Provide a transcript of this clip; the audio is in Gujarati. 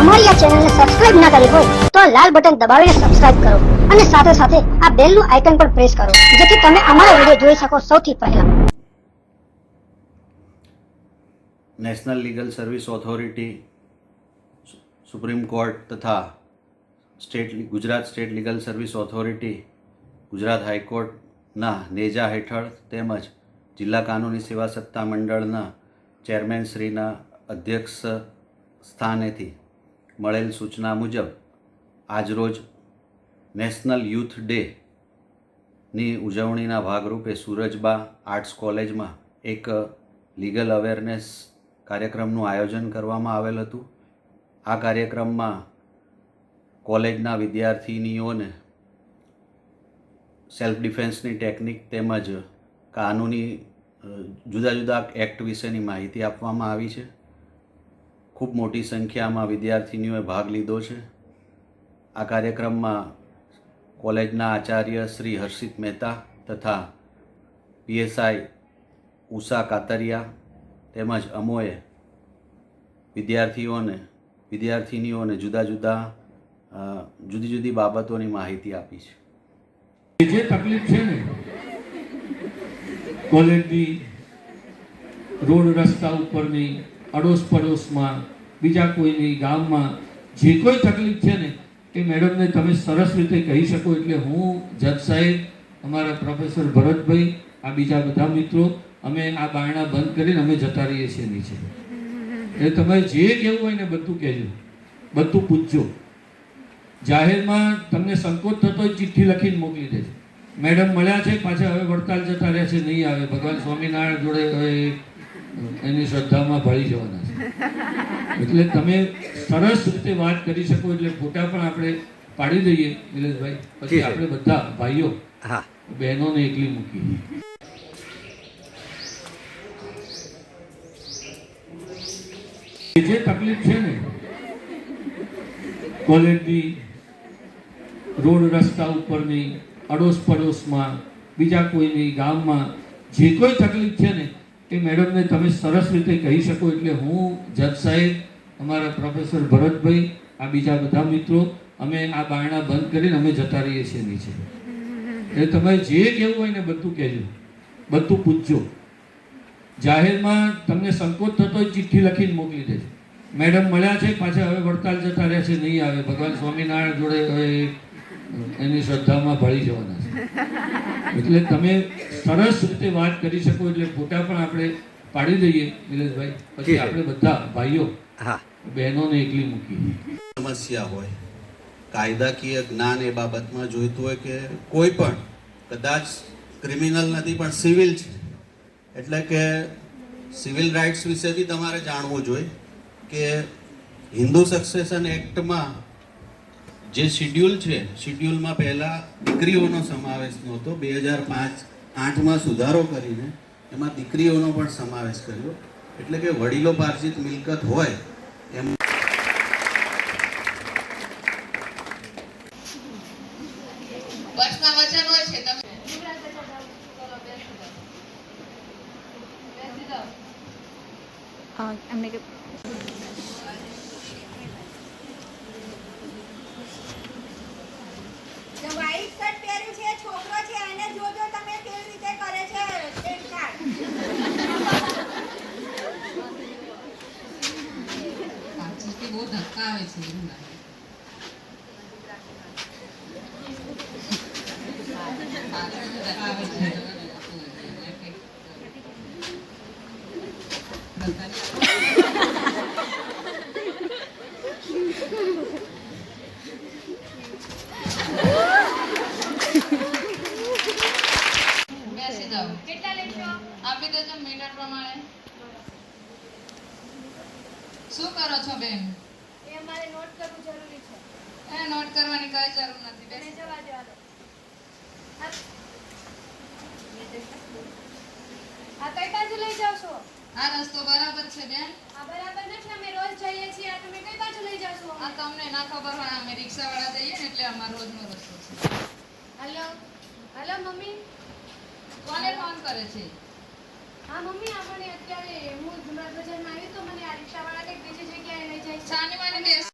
અમારી આ ચેનલને સબસ્ક્રાઇબ ના કરી હોય તો આ લાલ બટન દબાવીને સબસ્ક્રાઇબ કરો અને સાથે સાથે આ બેલનું આઇકન પણ પ્રેસ કરો, જેથી તમે અમારા વીડિયો જોઈ શકો સૌથી પહેલા. National legal service authority supreme court તથા state Gujarat state legal service authority Gujarat હાઈકોર્ટના નેજા હેઠળ તેમજ જિલ્લા કાનૂની સેવા સત્તા મંડળના ચેરમેનશ્રીના અધ્યક્ષ સ્થાનેથી મળેલ સૂચના મુજબ, આજરોજ નેશનલ યુથ ડે ની ઉજવણીના ભાગરૂપે સૂરજબા આર્ટ્સ કોલેજમાં એક લીગલ અવેરનેસ કાર્યક્રમનું આયોજન કરવામાં આવેલ હતું. આ કાર્યક્રમમાં કોલેજના વિદ્યાર્થિનીઓને સેલ્ફ ડિફેન્સની ટેકનિક તેમજ કાનૂની જુદા જુદા એક્ટ વિશેની માહિતી આપવામાં આવી છે. ખૂબ મોટી સંખ્યામાં વિદ્યાર્થીનીઓએ ભાગ લીધો છે. આ કાર્યક્રમમાં કોલેજના આચાર્ય શ્રી હર્ષિત મહેતા તથા પીએસઆઈ ઉષા કાતરિયા તેમજ અમોએ વિદ્યાર્થીઓને, વિદ્યાર્થીનીઓને જુદા જુદા જુદી જુદી બાબતોની માહિતી આપી છે. જે તકલીફ છે ને, કોલેજની રોડ રસ્તા ઉપરની અડોશ પડોશમાં બીજા કોઈની ગામમાં જે કોઈ તકલીફ છે ને, એ મેડમને તમે સરસ રીતે કહી શકો એટલે હું જજ સાહેબ, અમારા પ્રોફેસર ભરતભાઈ, આ બીજા બધા મિત્રો, અમે આ બારણા બંધ કરીને અમે જતા રહીએ છીએ નીચે. એટલે તમે જે કહેવું હોય ને બધું કહેજો. બધું પૂછજો. જાહેરમાં તમને સંકોચ થતો હોય, ચિઠ્ઠી લખીને મોકલી દેજો. મેડમ મળ્યા છે, પાછા હવે વડતાલ જતા રહ્યા છે, નહીં આવે. ભગવાન સ્વામિનારાયણ જોડે હવે એની શ્રદ્ધામાં ભળી જવાના છે. એટલે તમે સરસ રીતે વાત કરી શકો એટલે ફોટા પણ આપણે પાડી દઈએ નિલેશભાઈ પછી આપણે બધા ભાઈઓ બહેનોને એકલી મૂકીએ. જે તકલીફ છે ને કોલેજની રોડ રસ્તા ઉપરની અડોશ પડોશમાં બીજા કોઈની ગામમાં જે કોઈ તકલીફ છે ને એ મેડમને તમે સરસ રીતે કહી શકો એટલે હું જજ સાહેબ, અમારા પ્રોફેસર ભરતભાઈ, આ બીજા બધા મિત્રો, અમે આ બારણા બંધ કરીને અમે જતા રહીએ છીએ નીચે. એટલે તમારે જે કહેવું હોય ને બધું કહેજો. બધું પૂછજો. જાહેરમાં તમને સંકોચ થતો હોય, ચિઠ્ઠી લખીને મોકલી દેજો. મેડમ મળ્યા છે, પાછા હવે વડતાલ જતા રહ્યા છે, નહીં આવે. ભગવાન સ્વામિનારાયણ જોડે હવે એની શ્રદ્ધામાં ભળી જવાના છે. એટલે તમે સરસ રીતે વાત કરી શકો એટલે ફોટા પણ આપણે પાડી દઈએ નિલેશભાઈ. પછી આપણે બધા ભાઈઓ બહેનોને એકલી મૂકીએ. સમસ્યા હોય. કાયદાકીય જ્ઞાન એ બાબતમાં જોઈતું હોય કે કોઈ પણ કદાચ ક્રિમિનલ નથી પણ સિવિલ છે. એટલે કે સિવિલ રાઇટ્સ વિશે બી તમારે જાણવું જોઈએ કે હિન્દુ સક્સેશન એક્ટમાં જે શિડ્યુલ છે શિડ્યુલમાં પહેલાં દીકરીઓનો સમાવેશ નહોતો. બે હજાર પાંચ આઠમાં સુધારો કરીને એમાં દીકરીઓનો પણ સમાવેશ કર્યો. એટલે કે વડીલો પાર્જિત મિલકત હોય એમ. વર્ષના વચન હોય છે તમે હા એમને કે જે white shirt પહેર્યું છે એ છોકરો છે એને જોજો તમે કેવી રીતે કરે છે છેડછાડ. બહુ ધક્કા આવે છે, એવું લાગે ધક્કા આવે છે જાઓ કેટલા લેશો? આપી દેજો મીટર પ્રમાણે. શું કરો છો બેન? એ અમારે નોટ કરવું જરૂરી છે. એ નોટ કરવાની કઈ જરૂર નથી. એને જવા દો આ આ કઈ બાજુ લઈ જાવ છો? આ રસ્તો બરાબર છે બેન. આ બરાબર નથી. અમે રોજ જઈએ છીએ. આ તમે કઈ બાજુ લઈ જાવ છો આ તમને ના ખબર હોય અમે રિક્ષા વાળા જઈએ ને એટલે અમારો રોજનો રસ્તો છે. હલો. Hello mummy. કોને ફોન કરે છે? હા મમ્મી આપણે અત્યારે હું જુનાગઢ બજારમાં આવી તો મને આ રિક્ષાવાળા કંઈક બીજી જગ્યાએ લઈ જાય છે. માની